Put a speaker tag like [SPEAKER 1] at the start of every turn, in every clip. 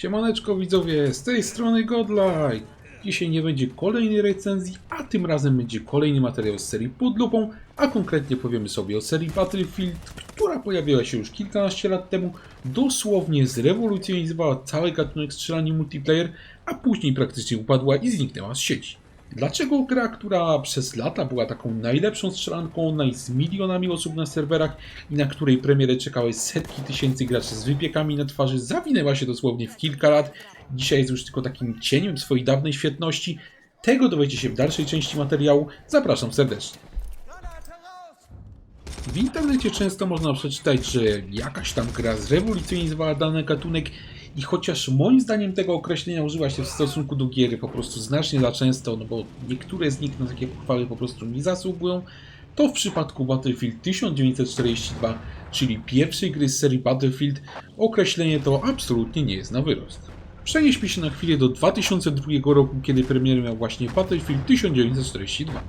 [SPEAKER 1] Siemaneczko widzowie, z tej strony Godlike. Dzisiaj nie będzie kolejnej recenzji, a tym razem będzie kolejny materiał z serii pod lupą, a konkretnie powiemy sobie o serii Battlefield, która pojawiła się już kilkanaście lat temu, dosłownie zrewolucjonizowała cały gatunek strzelania multiplayer, a później praktycznie upadła i zniknęła z sieci. Dlaczego gra, która przez lata była taką najlepszą strzelanką online z milionami osób na serwerach i na której premierę czekały setki tysięcy graczy z wypiekami na twarzy, zawinęła się dosłownie w kilka lat, dzisiaj jest już tylko takim cieniem swojej dawnej świetności, tego dowiecie się w dalszej części materiału. Zapraszam serdecznie. W internecie często można przeczytać, że jakaś tam gra zrewolucjonizowała dany gatunek i chociaż moim zdaniem tego określenia używa się w stosunku do gier po prostu znacznie za często, no bo niektóre z nich na takie pochwały po prostu nie zasługują, to w przypadku Battlefield 1942, czyli pierwszej gry z serii Battlefield, określenie to absolutnie nie jest na wyrost. Przenieśmy się na chwilę do 2002 roku, kiedy premierę miał właśnie Battlefield 1942.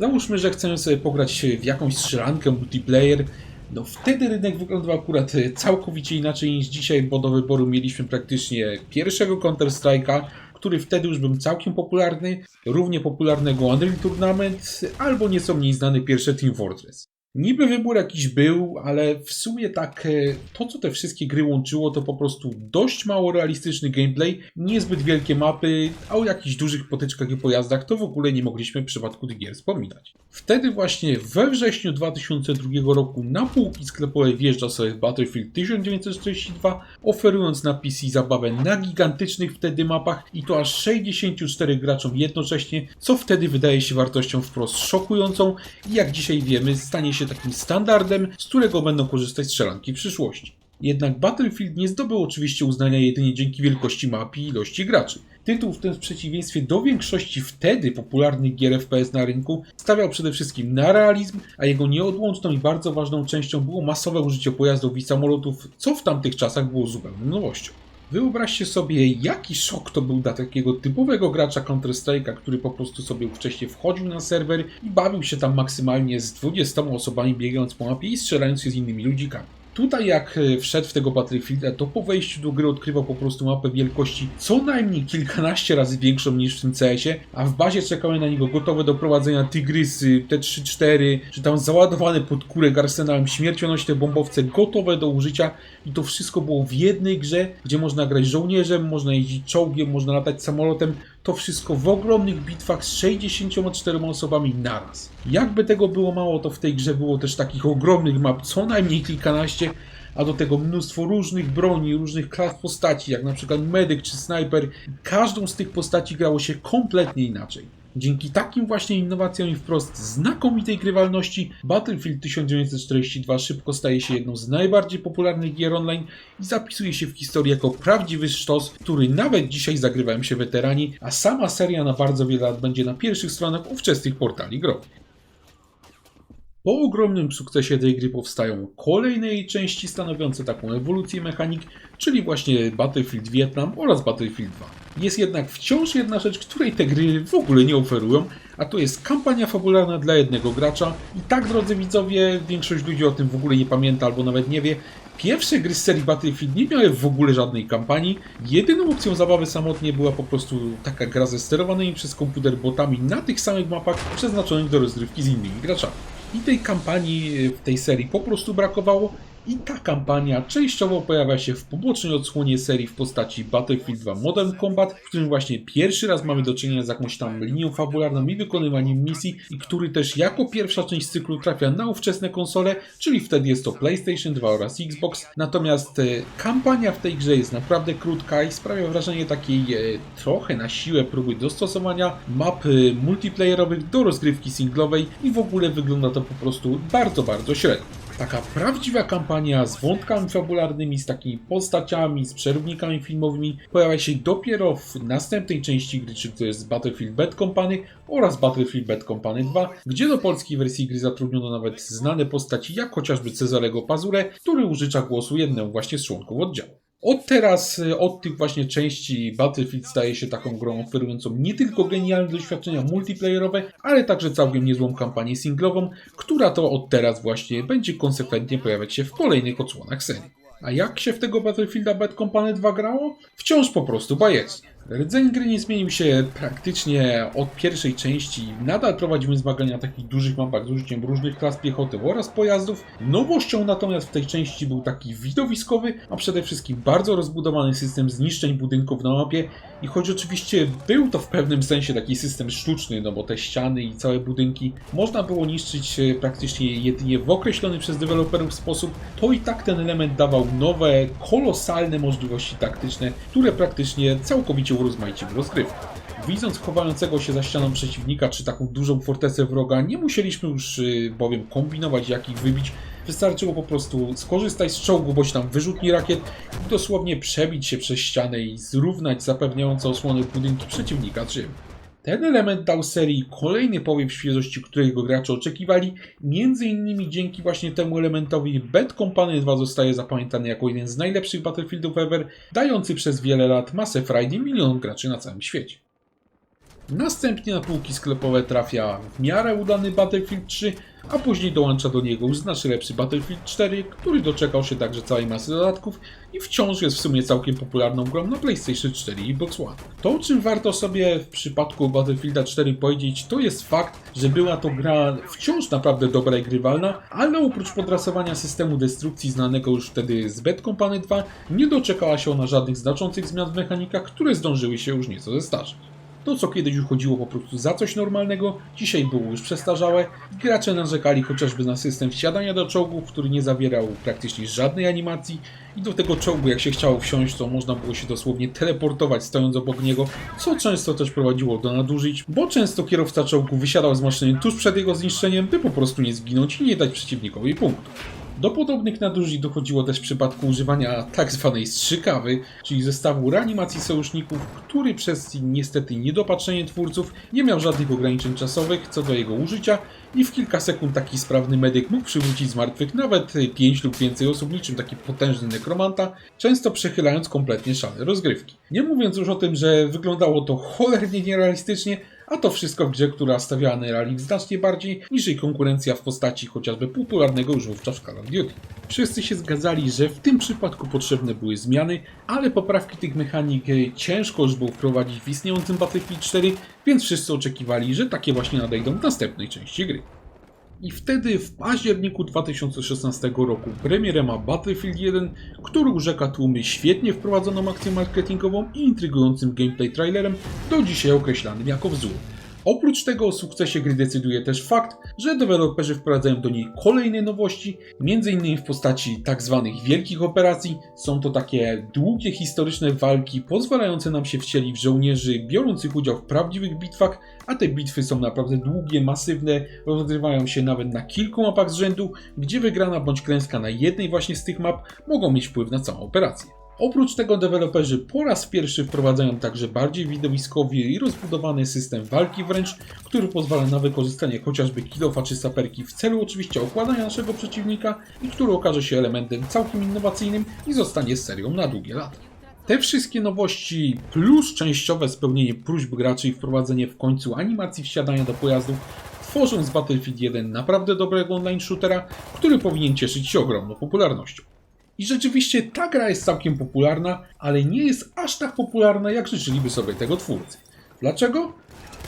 [SPEAKER 1] Załóżmy, że chcemy sobie pograć w jakąś strzelankę multiplayer. No wtedy rynek wyglądał akurat e, całkowicie inaczej niż dzisiaj, bo do wyboru mieliśmy praktycznie pierwszego Counter-Strike'a, który wtedy już był całkiem popularny, równie popularnego Unreal Tournament, albo nieco mniej znany pierwszy Team Fortress. Niby wybór jakiś był, ale w sumie tak e, to, co te wszystkie gry łączyło, to po prostu dość mało realistyczny gameplay, niezbyt wielkie mapy, a o jakichś dużych potyczkach i pojazdach to w ogóle nie mogliśmy w przypadku tych gier wspominać. Wtedy właśnie we wrześniu 2002 roku na półki sklepowe wjeżdża sobie Battlefield 1942, oferując na PC zabawę na gigantycznych wtedy mapach i to aż 64 graczom jednocześnie, co wtedy wydaje się wartością wprost szokującą i jak dzisiaj wiemy stanie się takim standardem, z którego będą korzystać strzelanki w przyszłości. Jednak Battlefield nie zdobył oczywiście uznania jedynie dzięki wielkości map i ilości graczy. Tytuł w tym w przeciwieństwie do większości wtedy popularnych gier FPS na rynku stawiał przede wszystkim na realizm, a jego nieodłączną i bardzo ważną częścią było masowe użycie pojazdów i samolotów, co w tamtych czasach było zupełną nowością. Wyobraźcie sobie, jaki szok to był dla takiego typowego gracza Counter-Strike'a, który po prostu sobie wcześniej wchodził na serwer i bawił się tam maksymalnie z 20 osobami biegając po mapie i strzelając się z innymi ludzikami. Tutaj jak e, wszedł w tego Battlefielda, to po wejściu do gry odkrywał po prostu mapę wielkości co najmniej kilkanaście razy większą niż w tym CS-ie, a w bazie czekały na niego gotowe do prowadzenia Tygrysy, T-34, czy tam załadowane pod kurek arsenałem śmiercionośne bombowce gotowe do użycia i to wszystko było w jednej grze, gdzie można grać żołnierzem, można jeździć czołgiem, można latać samolotem, to wszystko w ogromnych bitwach z 64 osobami naraz. Jakby tego było mało, to w tej grze było też takich ogromnych map, co najmniej kilkanaście, a do tego mnóstwo różnych broni, różnych klas postaci, jak na przykład medyk czy snajper. Każdą z tych postaci grało się kompletnie inaczej. Dzięki takim właśnie innowacjom i wprost znakomitej grywalności, Battlefield 1942 szybko staje się jedną z najbardziej popularnych gier online i zapisuje się w historii jako prawdziwy sztos, który nawet dzisiaj zagrywają się weterani, a sama seria na bardzo wiele lat będzie na pierwszych stronach ówczesnych portali growych. Po ogromnym sukcesie tej gry powstają kolejne jej części stanowiące taką ewolucję mechanik, czyli właśnie Battlefield Vietnam oraz Battlefield 2. Jest jednak wciąż jedna rzecz, której te gry w ogóle nie oferują, a to jest kampania fabularna dla jednego gracza. I tak, drodzy widzowie, większość ludzi o tym w ogóle nie pamięta albo nawet nie wie. Pierwsze gry z serii Battlefield nie miały w ogóle żadnej kampanii. Jedyną opcją zabawy samotnie była po prostu taka gra ze sterowanymi przez komputer botami na tych samych mapach przeznaczonych do rozgrywki z innymi graczami. I tej kampanii w tej serii po prostu brakowało. I ta kampania częściowo pojawia się w pobocznej odsłonie serii w postaci Battlefield 2 Modern Combat, w którym właśnie pierwszy raz mamy do czynienia z jakąś tam linią fabularną i wykonywaniem misji, i który też jako pierwsza część cyklu trafia na ówczesne konsole, czyli wtedy jest to PlayStation 2 oraz Xbox. Natomiast e, kampania w tej grze jest naprawdę krótka i sprawia wrażenie takiej e, trochę na siłę próby dostosowania map e, multiplayerowych do rozgrywki singlowej i w ogóle wygląda to po prostu bardzo, bardzo średnio. Taka prawdziwa kampania z wątkami fabularnymi, z takimi postaciami, z przerywnikami filmowymi pojawia się dopiero w następnej części gry, czyli to jest Battlefield Bad Company oraz Battlefield Bad Company 2, gdzie do polskiej wersji gry zatrudniono nawet znane postaci jak chociażby Cezarego Pazurę, który użycza głosu jednemu właśnie z członków oddziału. Od teraz, y, od tych właśnie części Battlefield staje się taką grą oferującą nie tylko genialne doświadczenia multiplayerowe, ale także całkiem niezłą kampanię singlową, która to od teraz właśnie będzie konsekwentnie pojawiać się w kolejnych odsłonach serii. A jak się w tego Battlefielda Bad Company 2 grało? Wciąż po prostu bajecznie. Rdzeń gry nie zmienił się praktycznie od pierwszej części. Nadal prowadzimy zmagania na takich dużych mapach z użyciem różnych klas piechoty oraz pojazdów. Nowością natomiast w tej części był taki widowiskowy, a przede wszystkim bardzo rozbudowany system zniszczeń budynków na mapie. I choć oczywiście był to w pewnym sensie taki system sztuczny, no bo te ściany i całe budynki można było niszczyć e, praktycznie jedynie w określony przez deweloperów sposób, to i tak ten element dawał nowe, kolosalne możliwości taktyczne, które praktycznie całkowicie urozmaiciły rozgrywkę. Widząc chowającego się za ścianą przeciwnika, czy taką dużą fortecę wroga, nie musieliśmy już y, bowiem kombinować jak ich wybić. Wystarczyło po prostu skorzystać z czołgu bądź tam wyrzutni rakiet i dosłownie przebić się przez ścianę i zrównać zapewniające osłony budynki przeciwnika czym. Ten element dał serii kolejny powiew świeżości, którego gracze oczekiwali. Między innymi dzięki właśnie temu elementowi Bad Company 2 zostaje zapamiętany jako jeden z najlepszych Battlefieldów ever, dający przez wiele lat masę frajdy milionom graczy na całym świecie. Następnie na półki sklepowe trafia w miarę udany Battlefield 3, a później dołącza do niego znacznie lepszy Battlefield 4, który doczekał się także całej masy dodatków i wciąż jest w sumie całkiem popularną grą na PlayStation 4 i Xbox One. To, o czym warto sobie w przypadku Battlefielda 4 powiedzieć, to jest fakt, że była to gra wciąż naprawdę dobra i grywalna, ale oprócz podrasowania systemu destrukcji znanego już wtedy z Bad Company 2, nie doczekała się ona żadnych znaczących zmian w mechanikach, które zdążyły się już nieco zestarzeć. To, co kiedyś uchodziło po prostu za coś normalnego, dzisiaj było już przestarzałe. Gracze narzekali chociażby na system wsiadania do czołgu, który nie zawierał praktycznie żadnej animacji i do tego czołgu, jak się chciało wsiąść, to można było się dosłownie teleportować stojąc obok niego, co często też prowadziło do nadużyć, bo często kierowca czołgu wysiadał z maszyny tuż przed jego zniszczeniem, by po prostu nie zginąć i nie dać przeciwnikowi punktu. Do podobnych nadużyć dochodziło też w przypadku używania tak zwanej strzykawy, czyli zestawu reanimacji sojuszników, który przez niestety niedopatrzenie twórców nie miał żadnych ograniczeń czasowych co do jego użycia i w kilka sekund taki sprawny medyk mógł przywrócić z martwych nawet 5 lub więcej osób, niczym taki potężny nekromanta, często przechylając kompletnie szale rozgrywki. Nie mówiąc już o tym, że wyglądało to cholernie nierealistycznie, a to wszystko w grze, która stawiała na znacznie bardziej niż jej konkurencja w postaci chociażby popularnego już wówczas Call of Duty. Wszyscy się zgadzali, że w tym przypadku potrzebne były zmiany, ale poprawki tych mechanik e, ciężko już było wprowadzić w istniejącym Battlefield 4, więc wszyscy oczekiwali, że takie właśnie nadejdą w następnej części gry. I wtedy w październiku 2016 roku premierę ma Battlefield 1, który urzeka tłumy świetnie wprowadzoną akcją marketingową i intrygującym gameplay trailerem, do dzisiaj określanym jako wzór. Oprócz tego o sukcesie gry decyduje też fakt, że deweloperzy wprowadzają do niej kolejne nowości, m.in. w postaci tzw. wielkich operacji. Są to takie długie historyczne walki pozwalające nam się wcielić w żołnierzy biorących udział w prawdziwych bitwach, a te bitwy są naprawdę długie, masywne, rozgrywają się nawet na kilku mapach z rzędu, gdzie wygrana bądź klęska na jednej właśnie z tych map mogą mieć wpływ na całą operację. Oprócz tego deweloperzy po raz pierwszy wprowadzają także bardziej widowiskowy i rozbudowany system walki wręcz, który pozwala na wykorzystanie chociażby kilofa czy saperki w celu oczywiście okładania naszego przeciwnika i który okaże się elementem całkiem innowacyjnym i zostanie serią na długie lata. Te wszystkie nowości plus częściowe spełnienie próśb graczy i wprowadzenie w końcu animacji wsiadania do pojazdów tworzą z Battlefield 1 naprawdę dobrego online shootera, który powinien cieszyć się ogromną popularnością. I rzeczywiście ta gra jest całkiem popularna, ale nie jest aż tak popularna, jak życzyliby sobie tego twórcy. Dlaczego?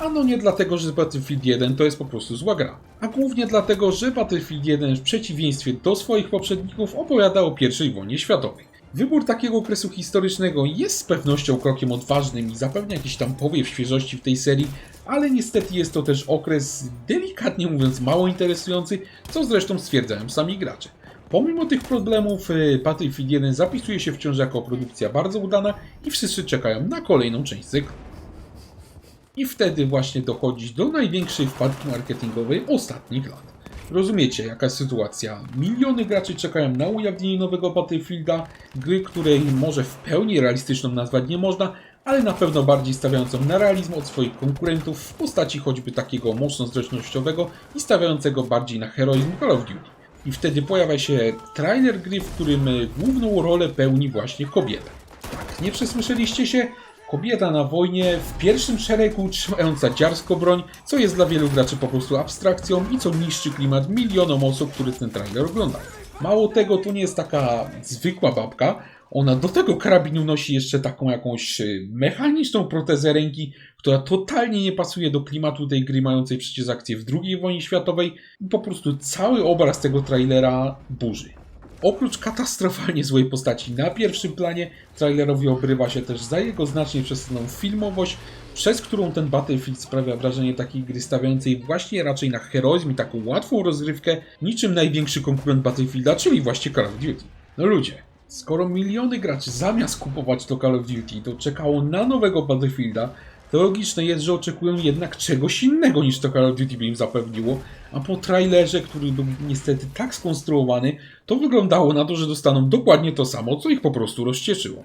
[SPEAKER 1] Ano nie dlatego, że Battlefield 1 to jest po prostu zła gra, a głównie dlatego, że Battlefield 1 w przeciwieństwie do swoich poprzedników opowiada o I wojnie światowej. Wybór takiego okresu historycznego jest z pewnością krokiem odważnym i zapewnia jakiś tam powiew świeżości w tej serii, ale niestety jest to też okres delikatnie mówiąc mało interesujący, co zresztą stwierdzają sami gracze. Pomimo tych problemów, Battlefield 1 zapisuje się wciąż jako produkcja bardzo udana i wszyscy czekają na kolejną część cyklu. I wtedy właśnie dochodzi do największej wpadki marketingowej ostatnich lat. Rozumiecie, jaka jest sytuacja. Miliony graczy czekają na ujawnienie nowego Battlefielda, gry, której może w pełni realistyczną nazwać nie można, ale na pewno bardziej stawiającą na realizm od swoich konkurentów w postaci choćby takiego mocno zręcznościowego i stawiającego bardziej na heroizm Call of Duty. I wtedy pojawia się trailer gry, w którym e, główną rolę pełni właśnie kobieta. Tak, nie przesłyszeliście się? Kobieta na wojnie w pierwszym szeregu trzymająca dziarsko broń, co jest dla wielu graczy po prostu abstrakcją i co niszczy klimat milionom osób, które ten trailer oglądają. Mało tego, to nie jest taka zwykła babka. Ona do tego karabinu nosi jeszcze taką jakąś y, mechaniczną protezę ręki, która totalnie nie pasuje do klimatu tej gry, mającej przecież akcję w II wojnie światowej. I po prostu cały obraz tego trailera burzy. Oprócz katastrofalnie złej postaci na pierwszym planie, trailerowi obrywa się też za jego znacznie przesadzoną filmowość, przez którą ten Battlefield sprawia wrażenie takiej gry stawiającej właśnie raczej na heroizm i taką łatwą rozrywkę, niczym największy konkurent Battlefielda, czyli właśnie Call of Duty. No ludzie, skoro miliony graczy zamiast kupować to Call of Duty, to czekało na nowego Battlefielda, to logiczne jest, że oczekują jednak czegoś innego niż to Call of Duty by im zapewniło, a po trailerze, który był niestety tak skonstruowany, to wyglądało na to, że dostaną dokładnie to samo, co ich po prostu rozcieszyło.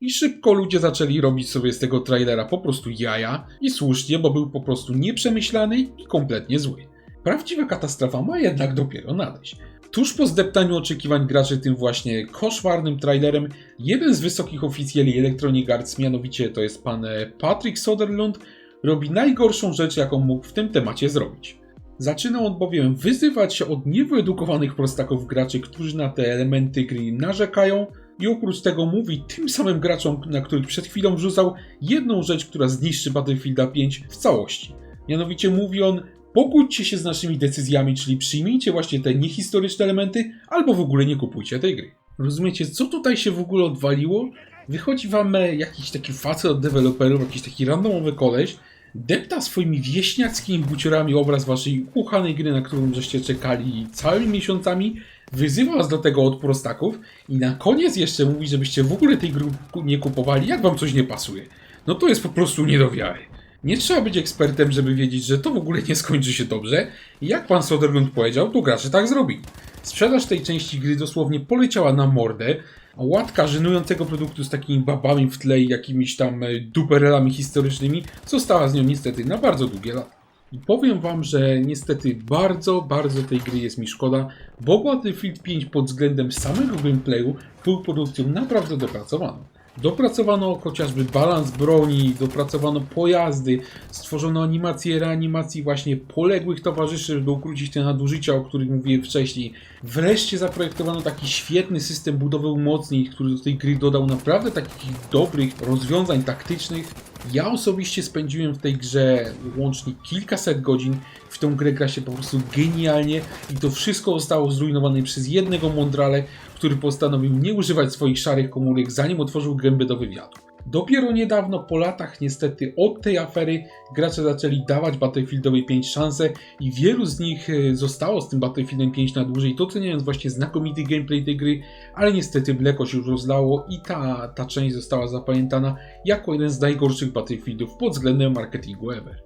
[SPEAKER 1] I szybko ludzie zaczęli robić sobie z tego trailera po prostu jaja i słusznie, bo był po prostu nieprzemyślany i kompletnie zły. Prawdziwa katastrofa ma jednak dopiero nadejść. Tuż po zdeptaniu oczekiwań graczy tym właśnie koszmarnym trailerem, jeden z wysokich oficjeli Electronic Arts, mianowicie to jest pan e, Patrick Soderlund, robi najgorszą rzecz, jaką mógł w tym temacie zrobić. Zaczyna on bowiem wyzywać się od niewyedukowanych prostaków graczy, którzy na te elementy gry narzekają, i oprócz tego mówi tym samym graczom, na których przed chwilą wrzucał, jedną rzecz, która zniszczy Battlefielda 5 w całości. Mianowicie mówi on, pogódźcie się z naszymi decyzjami, czyli przyjmijcie właśnie te niehistoryczne elementy, albo w ogóle nie kupujcie tej gry. Rozumiecie, co tutaj się w ogóle odwaliło? Wychodzi wam e, jakiś taki facet od deweloperów, jakiś taki randomowy koleś, depta swoimi wieśniackimi buciorami obraz waszej uchanej gry, na którą żeście czekali całymi miesiącami, wyzywa was do tego od prostaków i na koniec jeszcze mówi, żebyście w ogóle tej gry nie kupowali, jak wam coś nie pasuje. No to jest po prostu nie do wiary. Nie trzeba być ekspertem, żeby wiedzieć, że to w ogóle nie skończy się dobrze. Jak pan Soderlund powiedział, to gracze tak zrobili. Sprzedaż tej części gry dosłownie poleciała na mordę, a łatka żenującego produktu z takimi babami w tle i jakimiś tam e, duperelami historycznymi została z nią niestety na bardzo długie lata. I powiem wam, że niestety bardzo, bardzo tej gry jest mi szkoda, bo Battlefield 5 pod względem samego gameplayu był produkcją naprawdę dopracowaną. Dopracowano chociażby balans broni, dopracowano pojazdy, stworzono animacje reanimacji właśnie poległych towarzyszy, żeby ukrócić te nadużycia, o których mówiłem wcześniej. Wreszcie zaprojektowano taki świetny system budowy umocnień, który do tej gry dodał naprawdę takich dobrych rozwiązań taktycznych. Ja osobiście spędziłem w tej grze łącznie kilkaset godzin. W tę grę gra się po prostu genialnie i to wszystko zostało zrujnowane przez jednego mądrale, który postanowił nie używać swoich szarych komórek zanim otworzył gębę do wywiadu. Dopiero niedawno, po latach niestety od tej afery, gracze zaczęli dawać Battlefieldowi 5 szansę i wielu z nich e, zostało z tym Battlefieldem 5 na dłużej, doceniając właśnie znakomity gameplay tej gry, ale niestety mleko się już rozlało i ta, ta część została zapamiętana jako jeden z najgorszych Battlefieldów pod względem marketingu ever.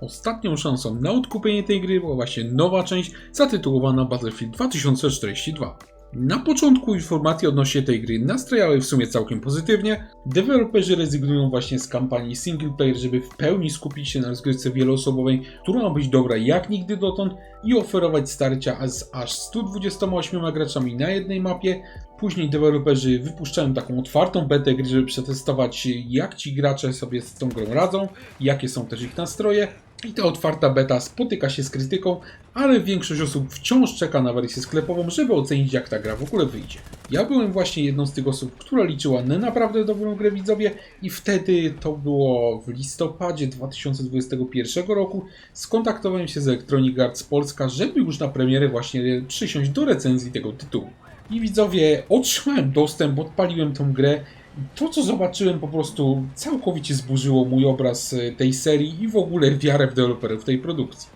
[SPEAKER 1] Ostatnią szansą na odkupienie tej gry była właśnie nowa część zatytułowana Battlefield 2042. Na początku informacje odnośnie tej gry nastrojały w sumie całkiem pozytywnie. Deweloperzy rezygnują właśnie z kampanii single player, żeby w pełni skupić się na rozgrywce wieloosobowej, która ma być dobra jak nigdy dotąd i oferować starcia z aż 128 graczami na jednej mapie. Później deweloperzy wypuszczają taką otwartą betę gry, żeby przetestować jak ci gracze sobie z tą grą radzą, jakie są też ich nastroje. I ta otwarta beta spotyka się z krytyką, ale większość osób wciąż czeka na wersję sklepową, żeby ocenić jak ta gra w ogóle wyjdzie. Ja byłem właśnie jedną z tych osób, która liczyła na naprawdę dobrą grę widzowie i wtedy to było w listopadzie 2021 roku skontaktowałem się z Electronic Arts Polska, żeby już na premierę właśnie przysiąść do recenzji tego tytułu. I widzowie, otrzymałem dostęp, odpaliłem tą grę to, co zobaczyłem, po prostu całkowicie zburzyło mój obraz e, tej serii i w ogóle wiarę w deweloperów tej produkcji.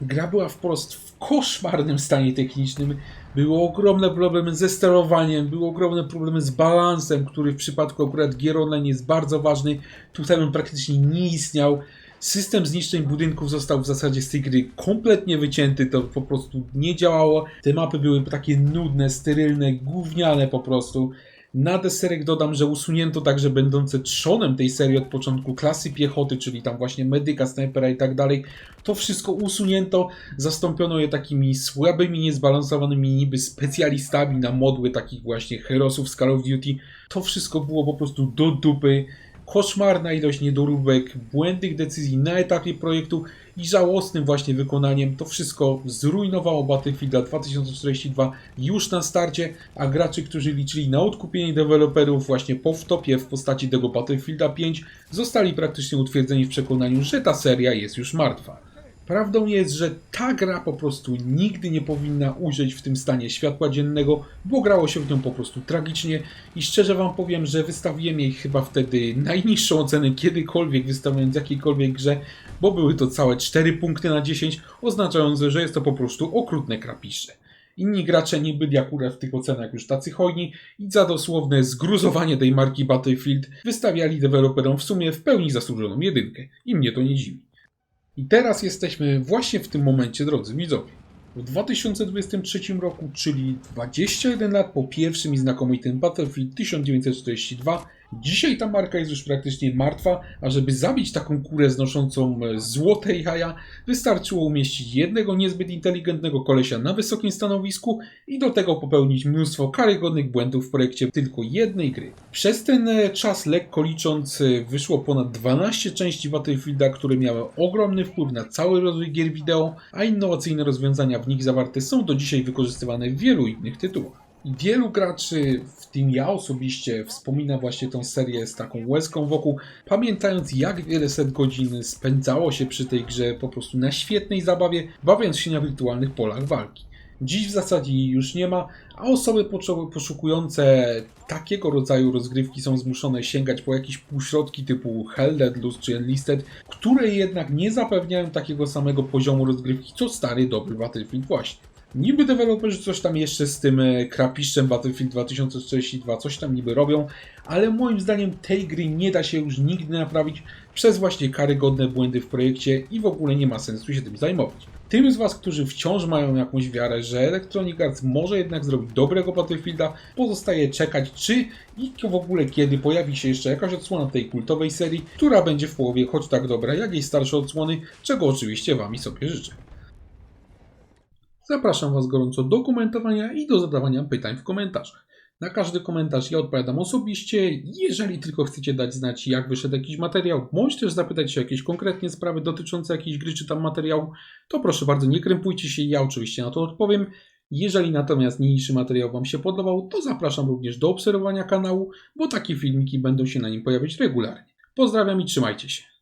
[SPEAKER 1] Gra była wprost w koszmarnym stanie technicznym, były ogromne problemy ze sterowaniem, były ogromne problemy z balansem, który w przypadku akurat gier online jest bardzo ważny. Tutaj on praktycznie nie istniał. System zniszczeń budynków został w zasadzie z tej gry kompletnie wycięty, to po prostu nie działało. Te mapy były takie nudne, sterylne, gówniane po prostu. Na deserek dodam, że usunięto także będące trzonem tej serii od początku klasy piechoty, czyli tam właśnie medyka, snajpera i tak dalej. To wszystko usunięto, zastąpiono je takimi słabymi, niezbalansowanymi niby specjalistami na modły takich właśnie herosów z Call of Duty. To wszystko było po prostu do dupy. Koszmarna ilość niedoróbek, błędnych decyzji na etapie projektu i żałosnym właśnie wykonaniem. To wszystko zrujnowało Battlefielda 2042 już na starcie, a graczy, którzy liczyli na odkupienie deweloperów właśnie po wtopie w postaci tego Battlefielda 5 zostali praktycznie utwierdzeni w przekonaniu, że ta seria jest już martwa. Prawdą jest, że ta gra po prostu nigdy nie powinna ujrzeć w tym stanie światła dziennego, bo grało się w nią po prostu tragicznie i szczerze wam powiem, że wystawiłem jej chyba wtedy najniższą ocenę kiedykolwiek wystawiając jakiejkolwiek grze, bo były to całe 4 punkty na 10, oznaczające, że jest to po prostu okrutne krapisze. Inni gracze nie byli akurat w tych ocenach już tacy hojni i za dosłowne zgruzowanie tej marki Battlefield wystawiali deweloperom w sumie w pełni zasłużoną jedynkę. I mnie to nie dziwi. I teraz jesteśmy właśnie w tym momencie, drodzy widzowie. W 2023 roku, czyli 21 lat po pierwszym i znakomitym Battlefield 1942, dzisiaj ta marka jest już praktycznie martwa, a żeby zabić taką kurę znoszącą e, złote jaja, wystarczyło umieścić jednego niezbyt inteligentnego kolesia na wysokim stanowisku i do tego popełnić mnóstwo karygodnych błędów w projekcie tylko jednej gry. Przez ten e, czas, lekko licząc, e, wyszło ponad 12 części Battlefielda, które miały ogromny wpływ na cały rozwój gier wideo, a innowacyjne rozwiązania w nich zawarte są do dzisiaj wykorzystywane w wielu innych tytułach. Wielu graczy, w tym ja osobiście, wspomina właśnie tą serię z taką łezką wokół, pamiętając jak wiele set godzin spędzało się przy tej grze po prostu na świetnej zabawie, bawiąc się na wirtualnych polach walki. Dziś w zasadzie jej już nie ma, a osoby poszukujące takiego rodzaju rozgrywki są zmuszone sięgać po jakieś półśrodki typu Hell Let Loose czy Enlisted, które jednak nie zapewniają takiego samego poziomu rozgrywki co stary dobry Battlefield właśnie. Niby deweloperzy coś tam jeszcze z tym e, krapiszczem Battlefield 2042 coś tam niby robią, ale moim zdaniem tej gry nie da się już nigdy naprawić przez właśnie karygodne błędy w projekcie i w ogóle nie ma sensu się tym zajmować. Tym z Was, którzy wciąż mają jakąś wiarę, że Electronic Arts może jednak zrobić dobrego Battlefielda, pozostaje czekać, czy i w ogóle kiedy pojawi się jeszcze jakaś odsłona tej kultowej serii, która będzie w połowie choć tak dobra jak jej starsze odsłony, czego oczywiście Wami sobie życzę. Zapraszam Was gorąco do komentowania i do zadawania pytań w komentarzach. Na każdy komentarz ja odpowiadam osobiście. Jeżeli tylko chcecie dać znać, jak wyszedł jakiś materiał, bądź też zapytać się jakieś konkretnie sprawy dotyczące jakiejś gry czy tam materiału, to proszę bardzo, nie krępujcie się, ja oczywiście na to odpowiem. Jeżeli natomiast niniejszy materiał Wam się podobał, to zapraszam również do obserwowania kanału, bo takie filmiki będą się na nim pojawiać regularnie. Pozdrawiam i trzymajcie się.